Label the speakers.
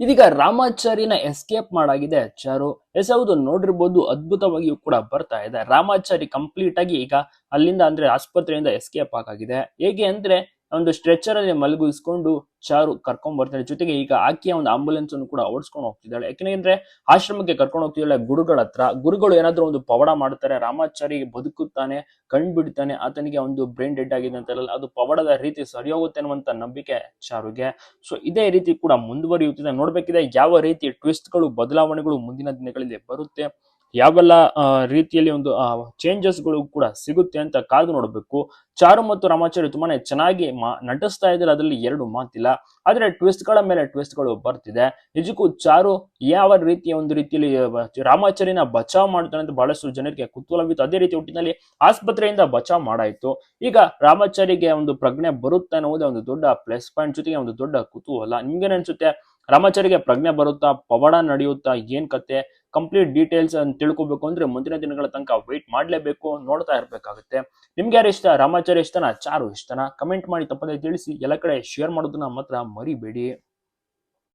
Speaker 1: ಇದೀಗ ರಾಮಾಚಾರಿನ ಎಸ್ಕೇಪ್ ಮಾಡಾಗಿದೆ. ಚಾರು, ಎಸ್, ಹೌದು, ನೋಡಿರ್ಬೋದು, ಅದ್ಭುತವಾಗಿಯೂ ಕೂಡ ಬರ್ತಾ ಇದೆ. ರಾಮಾಚಾರಿ ಕಂಪ್ಲೀಟ್ ಆಗಿ ಈಗ ಅಲ್ಲಿಂದ ಅಂದ್ರೆ ಆಸ್ಪತ್ರೆಯಿಂದ ಎಸ್ಕೇಪ್ ಆಗಿದೆ ಹೇಗೆ ಅಂದ್ರೆ ಒಂದು ಸ್ಟ್ರೆಚರ್ ಅಲ್ಲಿ ಮಲಗಿಸ್ಕೊಂಡು ಚಾರು ಕರ್ಕೊಂಡ್ ಬರ್ತಾರೆ. ಜೊತೆಗೆ ಈಗ ಆಕೆಯ ಒಂದು ಆಂಬುಲೆನ್ಸ್ ಅನ್ನು ಕೂಡ ಓಡಿಸ್ಕೊಂಡು ಹೋಗ್ತಿದ್ದಾಳೆ. ಯಾಕೆಂದ್ರೆ ಆಶ್ರಮಕ್ಕೆ ಕರ್ಕೊಂಡು ಹೋಗ್ತಿದ್ದಾಳೆ ಗುರುಗಳ ಹತ್ರ. ಗುರುಗಳು ಏನಾದ್ರೂ ಒಂದು ಪವಾಡ ಮಾಡ್ತಾರೆ, ರಾಮಾಚಾರಿ ಬದುಕುತ್ತಾನೆ, ಕಣ್ ಬಿಡ್ತಾನೆ, ಆತನಿಗೆ ಒಂದು ಬ್ರೈನ್ ಡೆಡ್ ಆಗಿದೆ ಅಂತಾರಲ್ಲ ಅದು ಪವಾಡದ ರೀತಿ ಸರಿ ಹೋಗುತ್ತೆ ಅನ್ನುವಂತ ನಂಬಿಕೆ ಚಾರುಗೆ. ಸೊ ಇದೇ ರೀತಿ ಕೂಡ ಮುಂದುವರಿಯುತ್ತಿದೆ. ನೋಡ್ಬೇಕಿದೆ ಯಾವ ರೀತಿ ಟ್ವಿಸ್ಟ್ಗಳು, ಬದಲಾವಣೆಗಳು ಮುಂದಿನ ದಿನಗಳಲ್ಲಿ ಬರುತ್ತೆ. ಯಾವೆಲ್ಲ ರೀತಿಯಲ್ಲಿ ಒಂದು ಚೇಂಜಸ್ಗಳು ಕೂಡ ಸಿಗುತ್ತೆ ಅಂತ ಕಾದು ನೋಡಬೇಕು. ಚಾರು ಮತ್ತು ರಾಮಾಚಾರಿ ತುಂಬಾನೇ ಚೆನ್ನಾಗಿ ನಟಿಸ್ತಾ ಇದ್ದಾರೆ. ಅದರಲ್ಲಿ ಎರಡು ಮಾತಿಲ್ಲ. ಆದ್ರೆ ಟ್ವಿಸ್ಟ್ಗಳ ಮೇಲೆ ಟ್ವಿಸ್ಟ್ಗಳು ಬರ್ತಿದೆ. ನಿಜಕ್ಕೂ ಚಾರು ಯಾವ ರೀತಿಯ ಒಂದು ರೀತಿಯಲ್ಲಿ ರಾಮಾಚಾರ್ಯನ ಬಚಾವ್ ಮಾಡ್ತಾನೆ ಅಂತ ಬಹಳಷ್ಟು ಜನರಿಗೆ ಕುತೂಹಲವಿತ್ತು. ಅದೇ ರೀತಿ ಒಟ್ಟಿನಲ್ಲಿ ಆಸ್ಪತ್ರೆಯಿಂದ ಬಚಾವ್ ಮಾಡಾಯಿತು. ಈಗ ರಾಮಾಚಾರಿಗೆ ಒಂದು ಪ್ರಜ್ಞೆ ಬರುತ್ತೆ ಅನ್ನೋದೇ ಒಂದು ದೊಡ್ಡ ಪ್ಲಸ್ ಪಾಯಿಂಟ್ ಜೊತೆಗೆ ಒಂದು ದೊಡ್ಡ ಕುತೂಹಲ. ನಿಮ್ಗೆ ಅನ್ಸುತ್ತೆ? ರಾಮಾಚಾರಿಗೆ ಪ್ರಜ್ಞೆ ಬರುತ್ತಾ ಪವಾಡ ನಡೆಯುತ್ತಾ, ಏನ್ ಕತೆ? ಕಂಪ್ಲೀಟ್ ಡೀಟೇಲ್ಸ್ ಅನ್ನು ತಿಳ್ಕೊಬೇಕು ಅಂದ್ರೆ ಮುಂದಿನ ದಿನಗಳ ತನಕ ವೇಟ್ ಮಾಡಲೇಬೇಕು, ನೋಡ್ತಾ ಇರ್ಬೇಕಾಗುತ್ತೆ. ನಿಮ್ಗೆ ಯಾರು ಇಷ್ಟ? ರಾಮಾಚಾರ್ಯ ಇಷ್ಟನಾ? ಚಾರು ಇಷ್ಟನಾ? ಕಮೆಂಟ್ ಮಾಡಿ ತಪ್ಪದೇ ತಿಳಿಸಿ, ಎಲ್ಲ ಕಡೆ ಶೇರ್ ಮಾಡೋದನ್ನ ಮಾತ್ರ ಮರಿಬೇಡಿ.